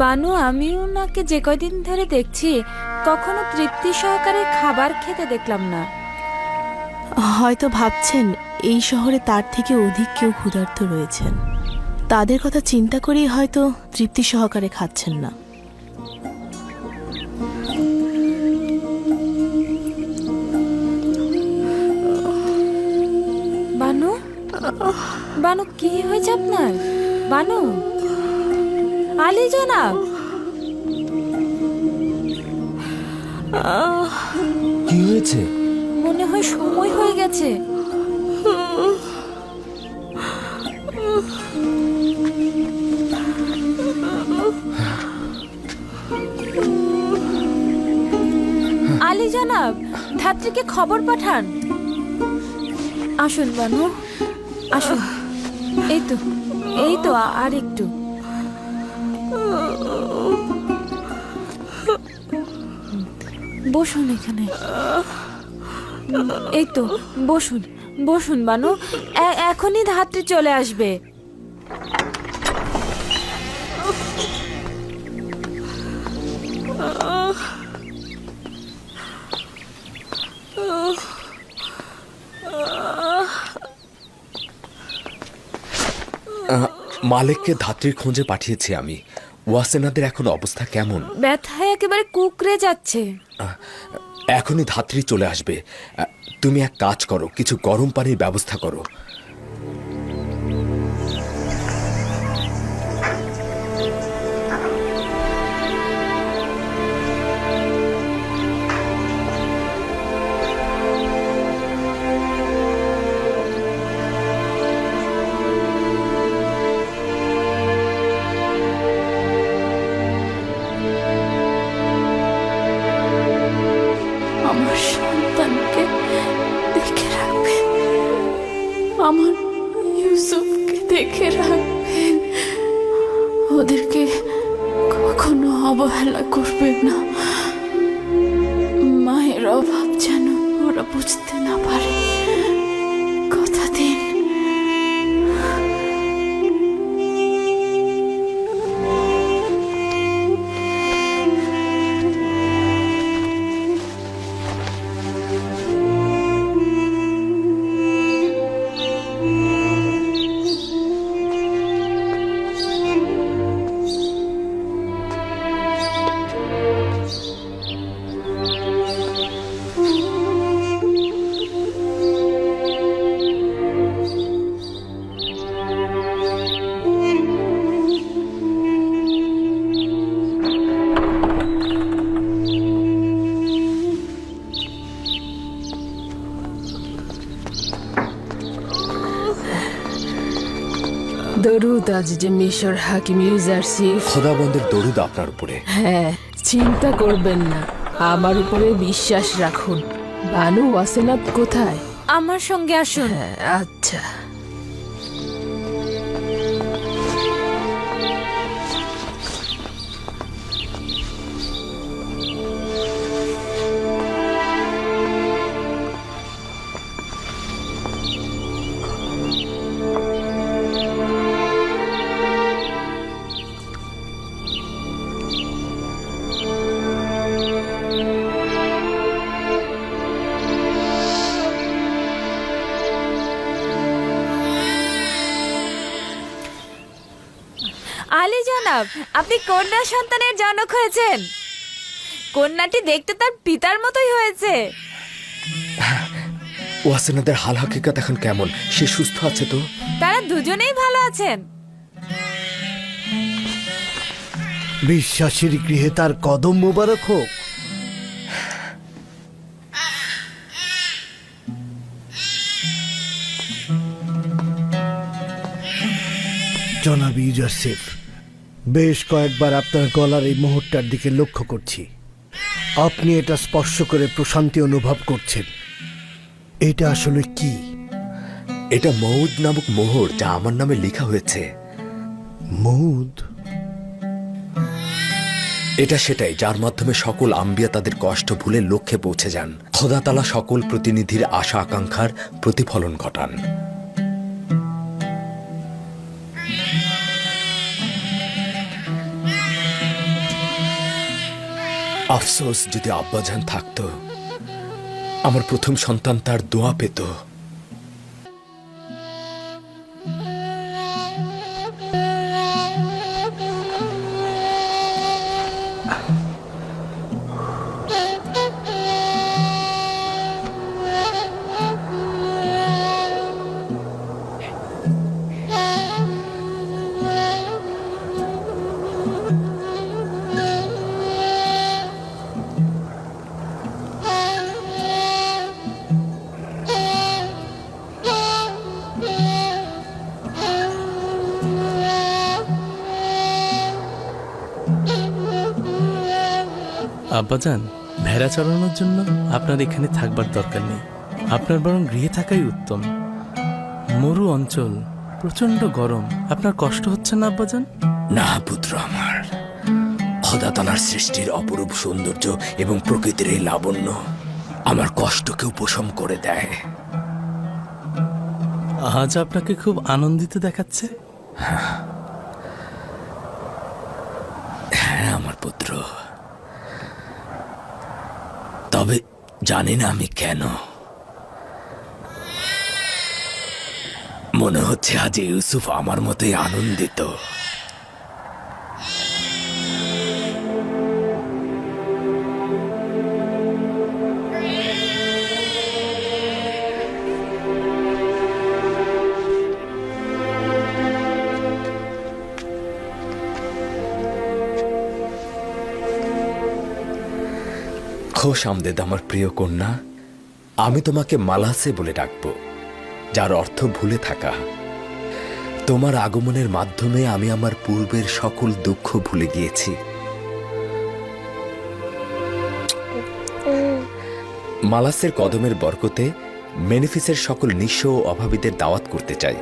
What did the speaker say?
বানু আমি ওনাকে যে কয়দিন ধরে দেখছি কখনো তৃপ্তি সহকারে খাবার খেতে দেখলাম না। হয়তো ভাবছেন এই শহরে তার থেকে অধিক কেউ ক্ষুধার্ত রয়েছেন। তাদের কথা চিন্তা করেই হয়তো তৃপ্তি সহকারে খাচ্ছেন না। বানু? বানু কি হয়েছে আপনার? বানু? আলী জনাব। কি হয়েছে? মনে হয় সময় হয়ে গেছে। আলী জনাব ধাত্রীকে খবর পাঠান। আসুন বানু আসুন। এই তো এই তো আর একটু। বসুন এখানে। এই তো, বসুন বসুন বানু এখনই ধাত্রী চলে আসবে। মালিককে ধাত্রীর খোঁজে পাঠিয়েছি আমি। ওয়াসেনাদের এখন অবস্থা কেমন? ব্যথায় একেবারে কুকড়ে যাচ্ছে। এখনই ধাত্রী চলে আসবে। তুমি এক কাজ করো কিছু গরম পানির ব্যবস্থা করো। সন্তানকে দেখে রাখবে আমার দেখে রাখবেন ওদেরকে অবহেলা না। মায়ের অভাব যেন ওরা বুঝতে না পারে। দরুদ আজ যে মিশর হাকিম ইউজারসিফ খোদাবন্দের দরুদ আপনার উপরে। হ্যাঁ চিন্তা করবেন না আমার উপরে বিশ্বাস রাখুন। বানু ওয়াসেনাত কোথায়? আমার সঙ্গে আসুন। হ্যাঁ, আচ্ছা। আলী জনাব আপনি কন্যা সন্তানের জনক হয়েছেন। কন্যাটি দেখতে তার পিতার মতোই হয়েছে। ওয়াসেনাদের হাল হাকিকাত এখন কেমন? সে সুস্থ আছে তো? তারা দুজনেই ভালো আছেন। বিশ্বাসীর গৃহে তার কদম মোবারক হোক। জনাব ইউজারসিফ বেশ কয়েকবার আপনার গলার এই মুহূর্তটার দিকে লক্ষ্য করছি। আপনি এটা স্পর্শ করে প্রশান্তি অনুভব করছেন। এটা আসলে কি? এটা মৌদ নামক মোহর যা আমার নামে লেখা হয়েছে। মৌদ এটা সেটাই যার মাধ্যমে সকল আম্বিয়া তাদের কষ্ট ভুলে লক্ষ্যে পৌঁছে যান। খোদাতালা সকল প্রতিনিধির আশা আকাঙ্ক্ষার প্রতিফলন ঘটান। আফসোস যদি আব্বাজান থাকতো আমার প্রথম সন্তান তার দোয়া পেত। আব্বাজান ভেড়া চড়ানোর জন্য আপনার এখানে থাকবার দরকার নেই। আপনার বরং গৃহে থাকাই উত্তম। মরু অঞ্চল প্রচণ্ড গরম আপনার কষ্ট হচ্ছে না আব্বাজান না পুত্র আমার। খোদাতলার সৃষ্টির অপরূপ সৌন্দর্য এবং প্রকৃতির এই লাবণ্য আমার কষ্টকে উপশম করে দেয়। আজ আপনাকে খুব আনন্দিত দেখাচ্ছে। হ্যাঁ আমার পুত্র। তবে জানি না আমি কেন। মনে হচ্ছে আজ ইউসুফ আমার মতোই আনন্দিত। খোশ আমদেদ আমার প্রিয় কন্যা, আমি তোমাকে মালাসে বলে ডাকব, যার অর্থ ভুলে থাকা। তোমার আগমনের মাধ্যমে আমি আমার পূর্বের সকল দুঃখ ভুলে গিয়েছি। মালাসের কদমের বরকতে মেনিফিসের সকল নিঃস্ব ও অভাবীদের দাওয়াত করতে চাই।